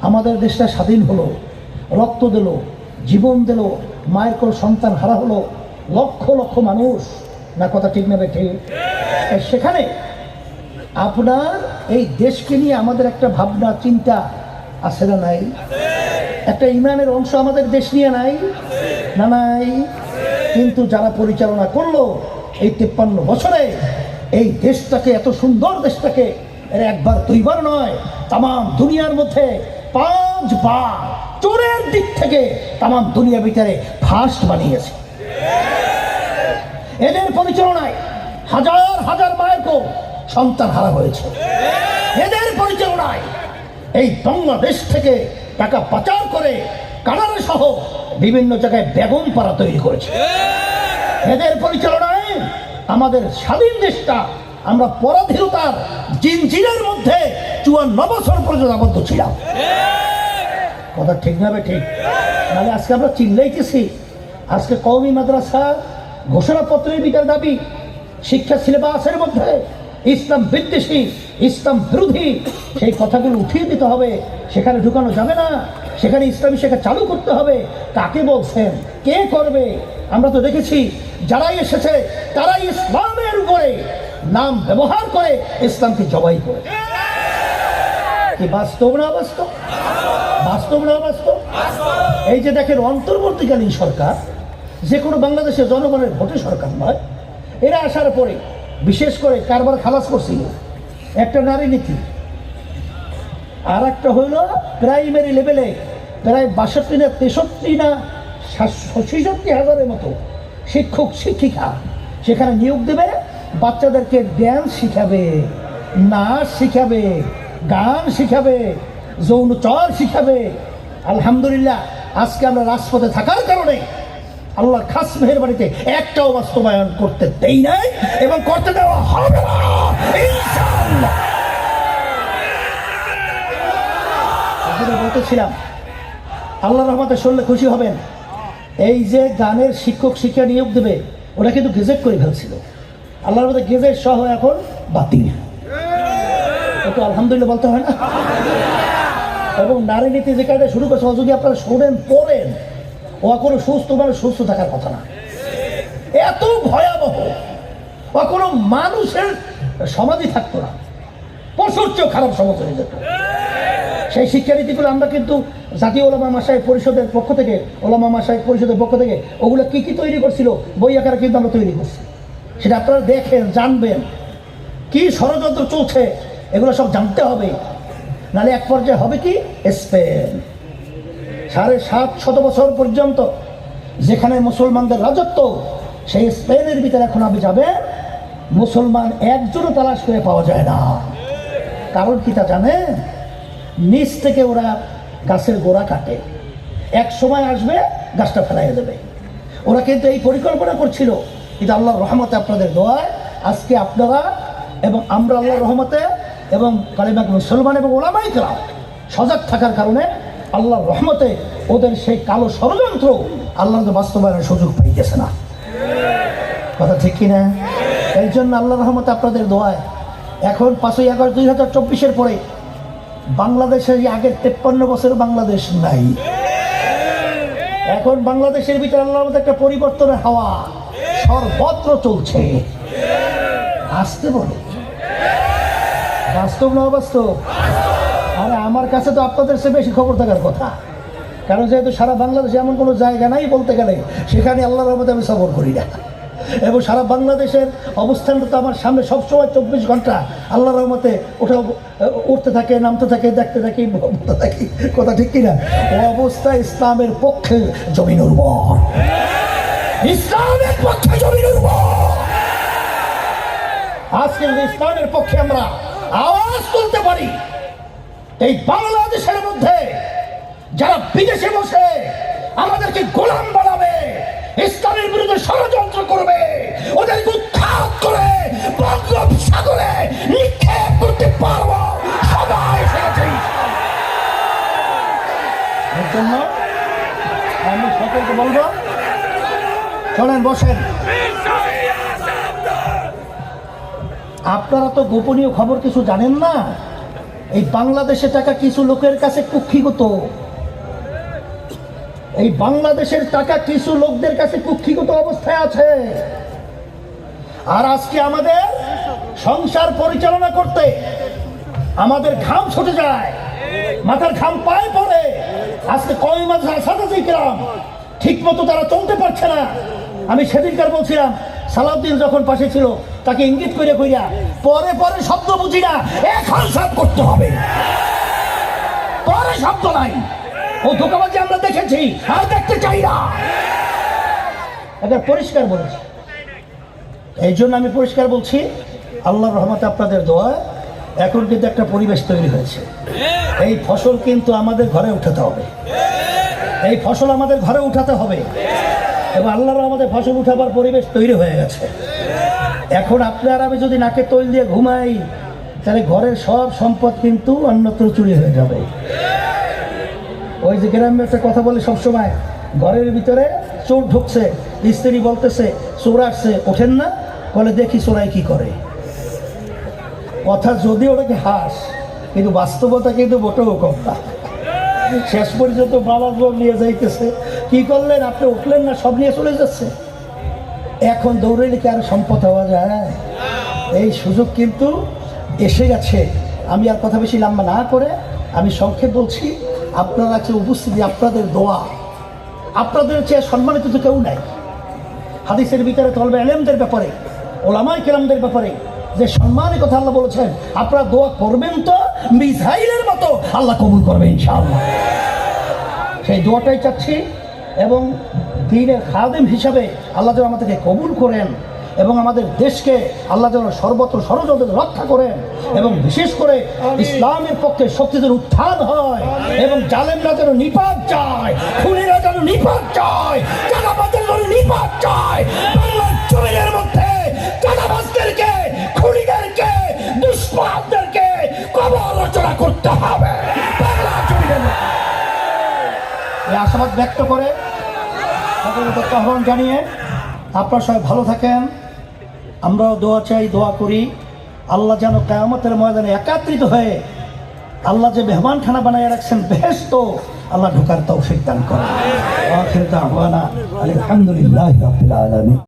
আমাদের দেশটা স্বাধীন হলো, রক্ত দিল, জীবন দিল, মায়ের কোন সন্তান হারা হলো, লক্ষ লক্ষ মানুষ। না, কথা ঠিক না বেঠে সেখানে আপনার এই দেশকে নিয়ে আমাদের একটা ভাবনা, চিন্তা আছে না নাই? একটা ইমানের অংশ আমাদের দেশ নিয়ে নাই? না নাই? কিন্তু যারা পরিচালনা করল এই তেপ্পান্ন বছরে, এই দেশটাকে, এত সুন্দর দেশটাকে একবার দুইবার নয় তাম দুনিয়ার মধ্যে পাঁচবার চোরের দিক থেকে তাম দুনিয়া ভিতরে ফার্স্ট বানিয়েছে। এদের পরিচালনায় হাজার হাজার মায়ের কো সন্তান হারা হয়েছে। এদের পরিচালনায় এই বাংলাদেশ থেকে টাকা পাচার করে কানাডা সহ বিভিন্ন জায়গায় বেগম পাড়া তৈরি করেছে। এদের পরিচালনায় আমাদের স্বাধীন দেশটা আমরা পরাধীনতার জিনজিরের মধ্যে চুয়ান্ন বছর পর্যন্ত আবদ্ধ ছিলাম। কথা ঠিক না ঠিক? নাহলে আজকে আমরা চিল্লাইতেছি আজকে কওমি মাদ্রাসা ঘোষণাপত্রের বিচার দাবি, শিক্ষা সিলেবাসের মধ্যে ইসলাম বিদ্বেষী, ইসলাম বিরোধী, সেই কথাগুলো উঠিয়ে দিতে হবে। সেখানে ঢুকানো যাবে না। সেখানে ইসলামী শেখা চালু করতে হবে। কাকে বলছেন? কে করবে? আমরা তো দেখেছি, যারাই এসেছে, তারাই ইসলামের উপরে নাম ব্যবহার করে ইসলামকে জবাই করে। কি বাস্তব না বাস্তব? বাস্তব না বাস্তব? এই যে দেখেন, অন্তর্বর্তীকালীন সরকার, যে কোনো বাংলাদেশের জনগণের ভোটে সরকার নয়, এরা আসার পরে বিশেষ করে কারবার খালাস করছিল। একটা নারী নীতি। আর একটা হইল প্রাইমারি লেভেলে প্রায় বাষট্টি না তেষট্টি না ছেষট্টি হাজারের মতো শিক্ষক, শিক্ষিকা, সেখানে নিয়োগ দেবে। বাচ্চাদেরকে ড্যান্স শিখাবে, নাচ শিখাবে, গান শিখাবে, যৌন যৌনচর শিখাবে। আলহামদুলিল্লাহ, আজকে আমরা রাজপথে থাকার কারণে আল্লাহ খাস মেহেরবাড়িতে একটাও বাস্তবায়ন করতে দেই নাই এবং করতে দেওয়া হবে না। বলতেছিলাম আল্লাহ রহমতে শুনলে খুশি হবেন। এই যে গানের শিক্ষক শিক্ষা নিয়োগ দেবে, ওরা কিন্তু গেজেট করে ফেলছিল। আল্লাহর মধ্যে গেজেট সহ এখন বাতিল। একটু আলহামদুলিল্লাহ বলতে হয় না? এবং নারী নীতি যে কাজটা শুরু করছে যদি আপনারা শোনেন পড়েন ও কোনো সুস্থ মানুষ সুস্থ থাকার কথা না। এত ভয়াবহ ও কোনো মানুষের সমাধি থাকতো না। পশুর চেয়েও খারাপ সমাজ হয়ে যেত। সেই শিক্ষানীতিগুলো আমরা কিন্তু জাতীয় ওলামা মাসায় পরিষদের পক্ষ থেকে ওলামা মাসায় পরিষদের পক্ষ থেকে ওগুলো কি কি তৈরি করছিল বই আকারে কিন্তু আমরা তৈরি করছি। সেটা আপনারা দেখেন, জানবেন। কি ষড়যন্ত্র চলছে, এগুলো সব জানতে হবে। নাহলে এক পর্যায়ে হবে কি? স্পেন। সাড়ে সাত শত বছর পর্যন্ত যেখানে মুসলমানদের রাজত্ব, সেই স্পেনের ভিতরে এখন আপনি যাবেন, মুসলমান একজনও তালাশ করে পাওয়া যায় না। কারণ কি তা জানেন? নিচ থেকে ওরা গাছের গোড়া কাটে। এক সময় আসবে, গাছটা ফেলাই দেবে। ওরা কিন্তু এই পরিকল্পনা করছিল। কিন্তু আল্লাহর রহমতে আপনাদের দোয়ায় আজকে আপনারা এবং আমরা আল্লাহর রহমতে এবং কালিমাক মুসলমান এবং ওলামাই কেরাম সজাগ থাকার কারণে আল্লাহর রহমতে ওদের সেই কালো ষড়যন্ত্র আল্লাহ বাস্তবায়নের সুযোগ পাইতেছে না। কথা ঠিক কিনা? এই জন্য আল্লাহ রহমতে আপনাদের দোয়ায় এখন পাঁচই আগস্ট দুই হাজার চব্বিশের পরে বাংলাদেশের আগের তেপ্পান্ন বছর বাংলাদেশ নাই। এখন বাংলাদেশের ভিতরে আল্লাহর মধ্যে একটা পরিবর্তনের হাওয়া। সর্বত্র চলছে। আসতে বলে বাস্তব না অবাস্তব আরে আমার কাছে তো আপনাদের সে বেশি খবর থাকার কথা। কারণ যেহেতু সারা বাংলাদেশে এমন কোনো জায়গা নাই বলতে গেলে, সেখানে আল্লাহর রহমতে আমি সফর করি না। এবং সারা বাংলাদেশের অবস্থানটা তো আমার সামনে সবসময় চব্বিশ ঘণ্টা আল্লাহর রহমতে ওটা উঠতে থাকে, নামতে থাকে, দেখতে থাকি, বলতে থাকি। কথা ঠিক কিনা? অবস্থা ইসলামের পক্ষে জমিন উর্বর। ইসলামের পক্ষে জমিন উর্বর আজকে যদি ইসলামের পক্ষে আমরা আওয়াজ তুলতে পারি, এই বাংলাদেশের মধ্যে যারা বিদেশে বসে আমাদেরকে গোলাম বানাবে, ইসলামের বিরুদ্ধে ষড়যন্ত্র করবে, ওদেরকে উৎখাত করে বঙ্গোপ সাগরে নিক্ষেপ করতে পারব, সবাই এর জন্য আমি সকলকে বলব চলেন, বসেন। আপনারা তো গোপনীয় খবর কিছু জানেন না? এই বাংলাদেশে টাকা কিছু লোকের কাছে কুক্ষিগত। এই বাংলাদেশের টাকা কিছু লোকদের কাছে কুক্ষিগত অবস্থায় আছে। আর আজকে আমাদের সংসার পরিচালনা করতে আমাদের ঘাম ছুটে যায়। মাথার ঘাম পায়ে পড়ে। আজকে কয় মাস আসাতে শিখলাম ঠিক মতো তারা চলতে পারছে না। আমি সেদিনকার বলছিলাম, সালাউদ্দিন যখন পাশে ছিল, তাকে ইঙ্গিত করে কইরা, পরে পরে শব্দ বুঝি না এখন সব করতে হবে। পরে শব্দ নাই। ও ধোকাবাজি আমরা দেখেছি, আর দেখতে চাই না। পরিষ্কার বলেছি। এই জন্য আমি পরিষ্কার বলছি, আল্লাহর রহমতে আপনাদের দোয়া, এখন কিন্তু একটা পরিবেশ তৈরি হয়েছে। এই ফসল কিন্তু আমাদের ঘরে উঠাতে হবে। এই ফসল আমাদের ঘরে উঠাতে হবে। এবং আল্লাহর আমাদের ফসল উঠাবার পরিবেশ তৈরি হয়ে গেছে। এখন আপনার আমি যদি নাকে তৈল দিয়ে ঘুমাই, তাহলে ঘরের সব সম্পদ কিন্তু অন্যত্র চুরি হয়ে যাবে। ওই যে গ্রামে একটা কথা বলে সবসময়, ঘরের ভিতরে চোর ঢুকছে, স্ত্রী বলতেছে, চোর আসছে, ওঠেন না? বলে, দেখি চোরাই কি করে। কথা যদি ওটাকে হাস, কিন্তু বাস্তবতা কিন্তু মোটেও কম না। শেষ পর্যন্ত বাবা বউ নিয়ে যাইতেছে। কি করলেন? আপনি উঠলেন না, সব নিয়ে চলে যাচ্ছে। এখন দৌড়ে কি আর সম্পদ হওয়া যায়? এই সুযোগ কিন্তু এসে গেছে। আমি আর কথা বেশি লম্বা না করে আমি সংক্ষেপ বলছি, আপনার কাছে উপস্থিতি, আপনাদের দোয়া, আপনাদের চেয়ে সম্মানিত তো কেউ নাই। হাদিসের ভিতরে তলবে এলেমদের ব্যাপারে ওলামাই কেরামদের ব্যাপারে যে সম্মানের কথা আল্লাহ বলেছেন, আপনারা দোয়া করবেন তো মিসাইলের মতো আল্লাহ কবুল করবে ইনশাআল্লাহ। সেই দোয়াটাই চাচ্ছি এবং দিনের খাদেম হিসাবে আল্লাহ যেন আমাদেরকে কবুল করেন এবং আমাদের দেশকে আল্লাহ যেন সর্বত্র ষড়যন্ত্র রক্ষা করেন এবং বিশেষ করে ইসলামের পক্ষে শক্তিদের উত্থান হয় এবং জালেমরা যেন নিপাত চায় খুনিরা যেন নিপাত চায় নিপাত চায় আশাবাদ ব্যক্ত করে সকলকে আহ্বান জানিয়ে আপনারা সবাই ভালো থাকেন। আমরাও দোয়া চাই, দোয়া করি। আল্লাহ যেন কায়ামতের ময়দানে একাত্রিত হয়ে আল্লাহ যে মেহমানখানা বানায় রাখছেন বেহেস্ত আল্লাহ ঢোকার তৌফিক দান করেন। আলহামদুলিল্লাহি